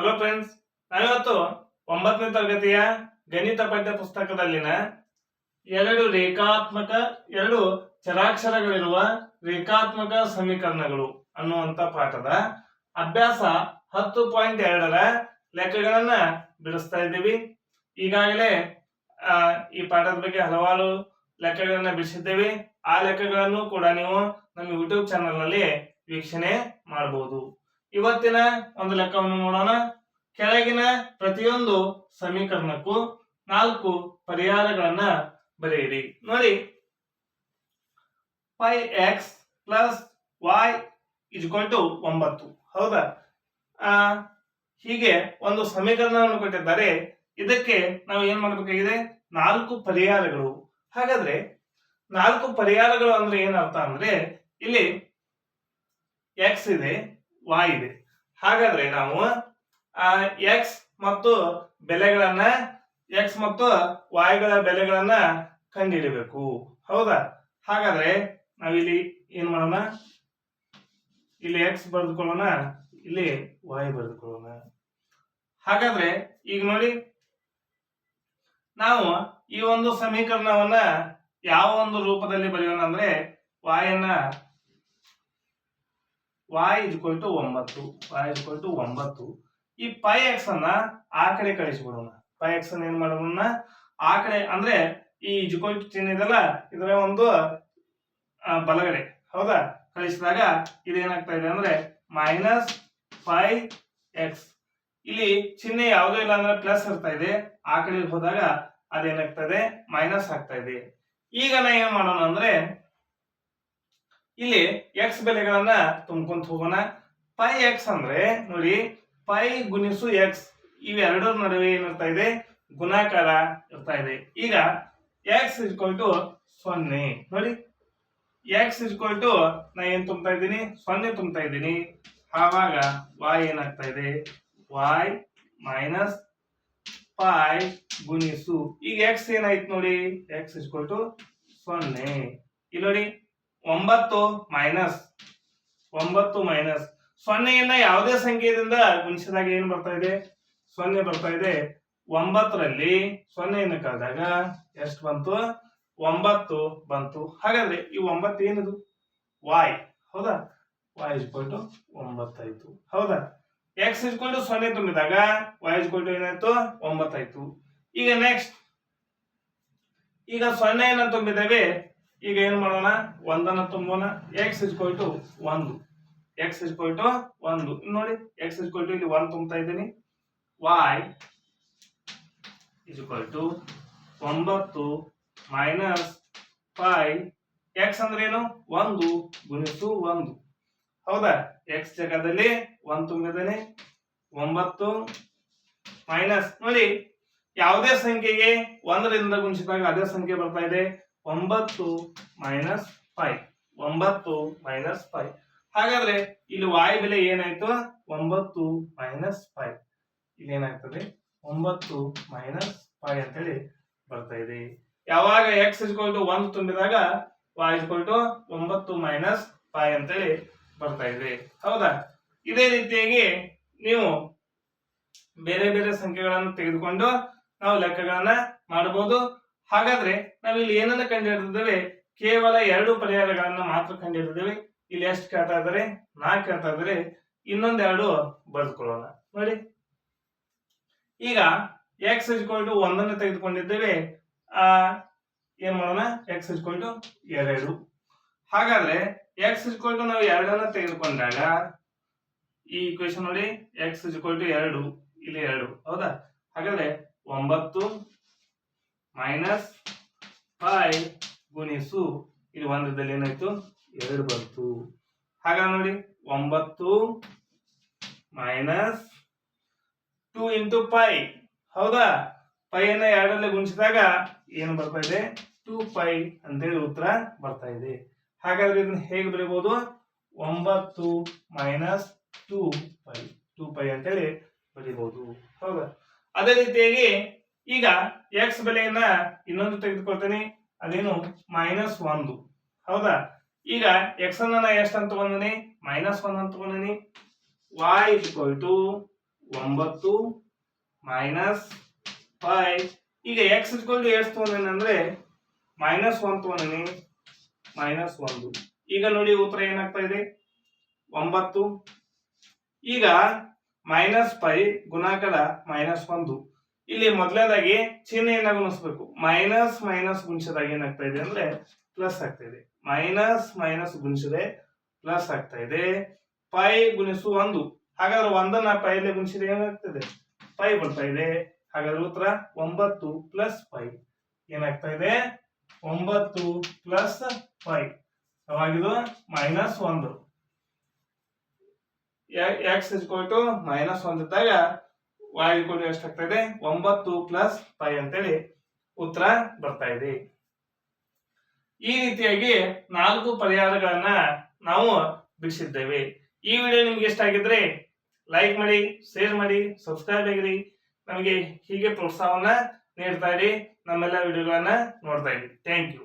Hello friends ನಾವಿವತ್ತು ಒಂಬತ್ತನೇ ತರಗತಿಯ ಗಣಿತ ಪಠ್ಯ ಪುಸ್ತಕದಲ್ಲಿನ ಎರಡು ರೇಖಾತ್ಮಕ, ಎರಡು ಚರಾಕ್ಷರಗಳಿರುವ ರೇಖಾತ್ಮಕ ಸಮೀಕರಣಗಳು ಅನ್ನುವಂತ ಪಾಠದ ಅಭ್ಯಾಸ ಹತ್ತು ಪಾಯಿಂಟ್ ಎರಡರ ಲೆಕ್ಕಗಳನ್ನ ಬಿಡಿಸ್ತಾ ಇದ್ದೀವಿ. ಈಗಾಗಲೇ ಈ ಪಾಠದ ಬಗ್ಗೆ ಹಲವಾರು ಲೆಕ್ಕಗಳನ್ನ ಬಿಡಿಸಿದ್ದೇವೆ. ಆ ಲೆಕ್ಕಗಳನ್ನು ಕೂಡ ನೀವು ನಮ್ಮ ಯೂಟ್ಯೂಬ್ ಚಾನಲ್ನಲ್ಲಿ ವೀಕ್ಷಣೆ ಮಾಡಬಹುದು ಇವತ್ತಿನ ಒಂದು ಲೆಕ್ಕವನ್ನು ನೋಡೋಣ. ಕೆಳಗಿನ ಪ್ರತಿಯೊಂದು ಸಮೀಕರಣಕ್ಕೂ ನಾಲ್ಕು ಪರಿಹಾರಗಳನ್ನ ಬರೆಯಿರಿ. ನೋಡಿ. Five x plus y equal to ಒಂಬತ್ತು. ಹೌದಾ? ಹೀಗೆ ಒಂದು ಸಮೀಕರಣವನ್ನು ಕೊಟ್ಟಿದ್ದಾರೆ. ಇದಕ್ಕೆ ನಾವು ಏನ್ ಮಾಡಬೇಕಾಗಿದೆ? ನಾಲ್ಕು ಪರಿಹಾರಗಳು. ಹಾಗಾದ್ರೆ ನಾಲ್ಕು ಪರಿಹಾರಗಳು ಅಂದ್ರೆ ಏನರ್ಥ ಅಂದ್ರೆ ಇಲ್ಲಿ ಎಕ್ಸ್ ಇದೆ y ಇದೆ ಹಾಗಾದ್ರೆ ನಾವು ಎಕ್ಸ್ ಮತ್ತು ಬೆಲೆಗಳನ್ನ ಎಕ್ಸ್ ಮತ್ತು ವಾಯ್ಗಳ ಗಳ ಬೆಲೆಗಳನ್ನ ಕಂಡಿಡಬೇಕು. ಹೌದಾ? ಹಾಗಾದ್ರೆ ನಾವಿಲ್ಲಿ ಏನ್ ಮಾಡೋಣ? ಇಲ್ಲಿ ಎಕ್ಸ್ ಬರೆದುಕೊಳ್ಳೋಣ, ಇಲ್ಲಿ ವಾಯ್ ಬರೆದುಕೊಳ್ಳೋಣ. ಹಾಗಾದ್ರೆ ಈಗ ನೋಡಿ, ನಾವು ಈ ಒಂದು ಸಮೀಕರಣವನ್ನ ಯಾವ ಒಂದು ರೂಪದಲ್ಲಿ ಬರೆಯೋಣ ಅಂದ್ರೆ, y y ಇಜ್ಕೊಲ್ ಟು ಒಂಬತ್ತು ಇಜ್ಕೊಲ್ ಟು ಒಂಬತ್ತು. ಈ ಪೈ ಎಕ್ಸ್ ಅನ್ನ ಆ ಕಡೆ ಕಳಿಸ್ಬಿಡೋಣ. ಪೈ ಎಕ್ಸ್ ಅನ್ನ ಏನ್ ಮಾಡೋಣ? ಆ ಕಡೆ, ಅಂದ್ರೆ ಈ ಇಜ್ಕೊಲ್ ಚಿಹ್ನೆ ಇದೆಲ್ಲ ಇದರ ಒಂದು ಬಲಗಡೆ. ಹೌದಾ? ಕಳಿಸಿದಾಗ ಇದೇನಾಗ್ತಾ ಇದೆ ಅಂದ್ರೆ ಮೈನಸ್ ಫೈ ಎಕ್ಸ್ ಇಲ್ಲಿ ಚಿಹ್ನೆ ಯಾವುದೂ ಇಲ್ಲ ಅಂದ್ರೆ ಪ್ಲಸ್ ಇರ್ತಾ ಇದೆ. ಆ ಕಡೆ ಹೋದಾಗ ಅದೇನಾಗ್ತದೆ ಮೈನಸ್ ಆಗ್ತಾ ಇದೆ. ಈಗ ನಾ ಏನ್ ಮಾಡೋಣ ಅಂದ್ರೆ ಇಲ್ಲಿ ಎಕ್ಸ್ ಬೆಲೆಗಳನ್ನ ತುಂಬ್ಕೊಂತ ಹೋಗೋಣ. ಪೈ ಎಕ್ಸ್ ಅಂದ್ರೆ ನೋಡಿ, ಪೈ ಗುಣಿಸು ಎಕ್ಸ್ ಇವೆರಡರ ನಡುವೆ ಏನಿರ್ತಾ ಇದೆ? ಗುಣಾಕಾರ ಇರ್ತಾ ಇದೆ. ಈಗ ಎಕ್ಸ್ ಇಸ್ಕೊಲ್ ಟು ಸೊನ್ನೆ. ನೋಡಿ ಎಕ್ಸ್ ಇಸ್ಕೊಲ್ ಟು ನಾ ಏನ್ ತುಂಬ್ತಾ ಇದ್ದೀನಿ? ಸೊನ್ನೆ ತುಂಬ್ತಾ ಇದ್ದೀನಿ. ಆವಾಗ ವಾಯ್ ಏನಾಗ್ತಾ ಇದೆ? ವಾಯ್ ಮೈನಸ್ ಪೈ ಗುಣಿಸು. ಈಗ ಎಕ್ಸ್ ಏನಾಯ್ತು ನೋಡಿ? ಎಕ್ಸ್ ಇಸ್ಕೊಲ್ ಟು ಸೊನ್ನೆ. ಇಲ್ಲಿ ನೋಡಿ ಒಂಬತ್ತು ಮೈನಸ್ ಒಂಬತ್ತು ಮೈನಸ್ ಸೊನ್ನೆಯನ್ನ ಯಾವುದೇ ಸಂಖ್ಯೆಯಿಂದ ಗುಣಿಸಿದಾಗ ಏನ್ ಬರ್ತಾ ಇದೆ? ಸೊನ್ನೆ ಬರ್ತಾ ಇದೆ. ಒಂಬತ್ತರಲ್ಲಿ ಸೊನ್ನೆಯನ್ನು ಕಳೆದಾಗ ಎಷ್ಟು ಬಂತು? ಒಂಬತ್ತು ಬಂತು. ಹಾಗಾದ್ರೆ ಈ ಒಂಬತ್ತು ಏನದು? ವಾಯ್ ಹೌದಾ? ವಾಯ್ ಇಸ್ಕೊಂಡು ಒಂಬತ್ತಾಯ್ತು. ಹೌದಾ? ಎಕ್ಸ್ ಇಸ್ಕೊಂಡು ಸೊನ್ನೆ ತುಂಬಿದಾಗ ವಾಯ್ ಇಸ್ಕೊಂಡು ಏನಾಯ್ತು? ಒಂಬತ್ತಾಯ್ತು. ಈಗ ನೆಕ್ಸ್ಟ್ ಈಗ ಸೊನ್ನೆಯನ್ನ ತುಂಬಿದ್ದೇವೆ. ಈಗ ಏನ್ ಮಾಡೋಣ? ಒಂದನ್ನ ತುಂಬೋಣ. ಎಕ್ಸ್ ಇಸ್ಕೊಲ್ ಟು ಒಂದು. ಎಕ್ಸ್ ಇಸ್ಕೊಲ್ ಟು ಒಂದು. ನೋಡಿ ಎಕ್ಸ್ ಇಸ್ಕೊಲ್ ಟು ಇಲ್ಲಿ ಒಂದು ತುಂಬ್ತಾ ಇದ್ದೀನಿ. ವಾಯ್ ಇಸ್ಕೊಲ್ ಟು ಒಂಬತ್ತು ಮೈನಸ್ ಫೈ ಎಕ್ಸ್ ಅಂದ್ರೆ ಏನು? ಒಂದು ಗುಣಿಸು ಒಂದು. ಹೌದಾ? ಎಕ್ಸ್ ಜಾಗದಲ್ಲಿ ಒಂದು ತುಂಬಿದ್ದೇನೆ. ಒಂಬತ್ತು ಮೈನಸ್ ನೋಡಿ, ಯಾವುದೇ ಸಂಖ್ಯೆಗೆ ಒಂದರಿಂದ ಗುಣಿಸಿದಾಗ ಅದೇ ಸಂಖ್ಯೆ ಬರ್ತಾ ಇದೆ. ಒಂಬತ್ತು ಮೈನಸ್ ಫೈ ಒಂಬತ್ತು ಮೈನಸ್ ಫೈ ಹಾಗಾದ್ರೆ ಇಲ್ಲಿ ವಾಯ್ ಬೆಲೆ ಏನಾಯ್ತು? ಒಂಬತ್ತು ಮೈನಸ್ ಫೈ ಇಲ್ಲಿ ಏನಾಗ್ತದೆ? ಒಂಬತ್ತು ಮೈನಸ್ ಫೈ ಅಂತೇಳಿ ಬರ್ತಾ ಇದೆ. ಯಾವಾಗ ಎಕ್ಸ್ ಇಸ್ಕೊಲ್ ಟು ಒಂದು ತುಂಬಿದಾಗ ವಾಯ್ ಇಸ್ಕೊಲ್ ಟು ಒಂಬತ್ತು ಮೈನಸ್ ಫೈ ಅಂತೇಳಿ ಬರ್ತಾ ಇದೆ. ಹೌದಾ? ಇದೇ ರೀತಿಯಾಗಿ ನೀವು ಬೇರೆ ಬೇರೆ ಸಂಖ್ಯೆಗಳನ್ನು ತೆಗೆದುಕೊಂಡು ನಾವು ಲೆಕ್ಕಗಳನ್ನ ಮಾಡಬಹುದು ಹಾಗಾದ್ರೆ ನಾವಿಲ್ಲಿ ಏನನ್ನ ಕಂಡುಹಿಡಿದಿದ್ದೇವೆ? ಕೇವಲ ಎರಡು ಪರಿಹಾರಗಳನ್ನ ಮಾತ್ರ ಕಂಡುಹಿಡಿದಿದ್ದೇವೆ. ಇಲ್ಲಿ ಎಷ್ಟು ಕೇಳ್ತಾ ಇದ್ದಾರೆ? ನಾಲ್ಕು ಕೇಳ್ತಾ ಇದ್ದಾರೆ. ಇನ್ನೊಂದೆರಡು ಬರೆದುಕೊಳ್ಳೋಣ. ನೋಡಿ. ಈಗ ಎಕ್ಸ್ ಇಸ್ಕೊಲ್ ಟು ಒಂದನ್ನು ತೆಗೆದುಕೊಂಡಿದ್ದೇವೆ. ಆ, ಏನ್ ಮಾಡೋಣ? ಎಕ್ಸ್ ಇಸ್ಕೊಲ್ ಟು ಎರಡು. ಹಾಗಾದ್ರೆ ಎಕ್ಸ್ ಇಸ್ಕೊಲ್ ಟು ನಾವು ಎರಡನ್ನ ತೆಗೆದುಕೊಂಡಾಗ ಈ ಇಕ್ವೇಶನ್ ನೋಡಿ ಎಕ್ಸ್ ಇಸ್ಕೊಲ್ ಟು ಎರಡು. ಇಲ್ಲಿ ಎರಡು. ಹೌದಾ? ಹಾಗಾದ್ರೆ ಒಂಬತ್ತು ಮೈನಸ್ ಇಲ್ಲಿ ಒಂದದಲ್ಲಿ ಏನಾಯ್ತು? ಎರಡು ಬಂತು. ಹಾಗಾದ್ರೆ ನೋಡಿ, ಒಂಬತ್ತು ಮೈನಸ್ ಟೂ ಇಂಟು ಪೈ. ಹೌದಾ? ಪೈಯನ್ನ ಎರಡರಲ್ಲಿ ಗುಣಿಸಿದಾಗ ಏನು ಬರ್ತಾ ಇದೆ? ಟೂ ಪೈ ಅಂತೇಳಿ ಉತ್ತರ ಬರ್ತಾ ಇದೆ. ಹಾಗಾದ್ರೆ ಇದನ್ನ ಹೇಗೆ ಬರೀಬಹುದು? ಒಂಬತ್ತು minus two five. Two five ಅಂತೇಳಿ ಬರೀಬಹುದು. ಹೌದಾ? ಅದೇ ರೀತಿಯಾಗಿ ಈಗ ಎಕ್ಸ್ ಬೆಲೆಯನ್ನ ಇನ್ನೊಂದು ತೆಗೆದುಕೊಳ್ತೇನೆ. ಅದೇನು? ಮೈನಸ್ ಒಂದು. ಹೌದಾ? ಈಗ ಎಕ್ಸ್ ಅನ್ನ ಎಷ್ಟು ಅಂತ ತಗೊಂಡಿನಿ ಮೈನಸ್ ಒನ್ ಅಂತ ತಗೊಂಡಿನಿ ವಾಯ್ ಇಕ್ವಲ್ ಟು ಒಂಬತ್ತು ಮೈನಸ್ ಫೈ ಈಗ ಎಕ್ಸ್ ಇಟ್ಕೊಂಡು ಎಷ್ಟು ತೊಗೊಂಡೇನೆ ಅಂದ್ರೆ ಮೈನಸ್ ಒನ್ ತಗೊಂಡಿನಿ. ಮೈನಸ್ ಒಂದು. ಈಗ ನೋಡಿ ಉತ್ತರ ಏನಾಗ್ತಾ ಇದೆ? ಒಂಬತ್ತು. ಈಗ ಮೈನಸ್ ಫೈ ಗುಣಾಕಾರ ಮೈನಸ್ ಒಂದು. ಇಲ್ಲಿ ಮೊದಲನೇದಾಗಿ ಚಿಹ್ನೆಯನ್ನ ಗುಣಿಸ್ಬೇಕು? ಮೈನಸ್ ಮೈನಸ್ ಗುಣಿಸಿದಾಗ ಏನಾಗ್ತಾ ಇದೆ ಅಂದ್ರೆ ಪ್ಲಸ್ ಆಗ್ತಾ ಇದೆ. ಮೈನಸ್ ಮೈನಸ್ ಗುಣಿಸಿದೆ ಪ್ಲಸ್ ಆಗ್ತಾ ಇದೆ. ಪೈ ಗುಣಿಸು ಒಂದು. ಹಾಗಾದ್ರೆ ಒಂದನ್ನ ಪೈಲೆ ಗುಣಿಸಿದೆ ಏನಾಗ್ತದೆ? ಪೈ ಬರ್ತಾ ಇದೆ. ಹಾಗಾದ್ರೆ ಉತ್ತರ ಒಂಬತ್ತು ಪ್ಲಸ್ ಪೈ. ಏನಾಗ್ತಾ ಇದೆ? ಒಂಬತ್ತು ಪ್ಲಸ್ ಪೈ. ಅವಾಗಿದು ಮೈನಸ್ ಒಂದು. ಎಕ್ಸ್ ಇಸ್ಕೊಟ್ಟು ಮೈನಸ್ ಒಂದು ಇದ್ದಾಗ ವಾಯ್ ಕೊಟ್ಟು ಎಷ್ಟಾಗ್ತಾ ಇದೆ? ಒಂಬತ್ತು ಪ್ಲಸ್ ಪೈ ಅಂತೇಳಿ ಉತ್ತರ ಬರ್ತಾ ಇದೆ. ಈ ರೀತಿಯಾಗಿ ನಾಲ್ಕು ಪರಿಹಾರಗಳನ್ನ ನಾವು ಬಿಡಿಸಿದ್ದೇವೆ. ಈ ವಿಡಿಯೋ ನಿಮ್ಗೆ ಇಷ್ಟ ಆಗಿದ್ರೆ ಲೈಕ್ ಮಾಡಿ ಶೇರ್ ಮಾಡಿ ಸಬ್ಸ್ಕ್ರೈಬ್ ಆಗಿರಿ. ನಮಗೆ ಹೀಗೆ ಪ್ರೋತ್ಸಾಹವನ್ನ ನೀಡ್ತಾ ಇರಿ. ನಮ್ಮೆಲ್ಲ ವಿಡಿಯೋಗಳನ್ನ ನೋಡ್ತಾ ಇರಿ. Thank you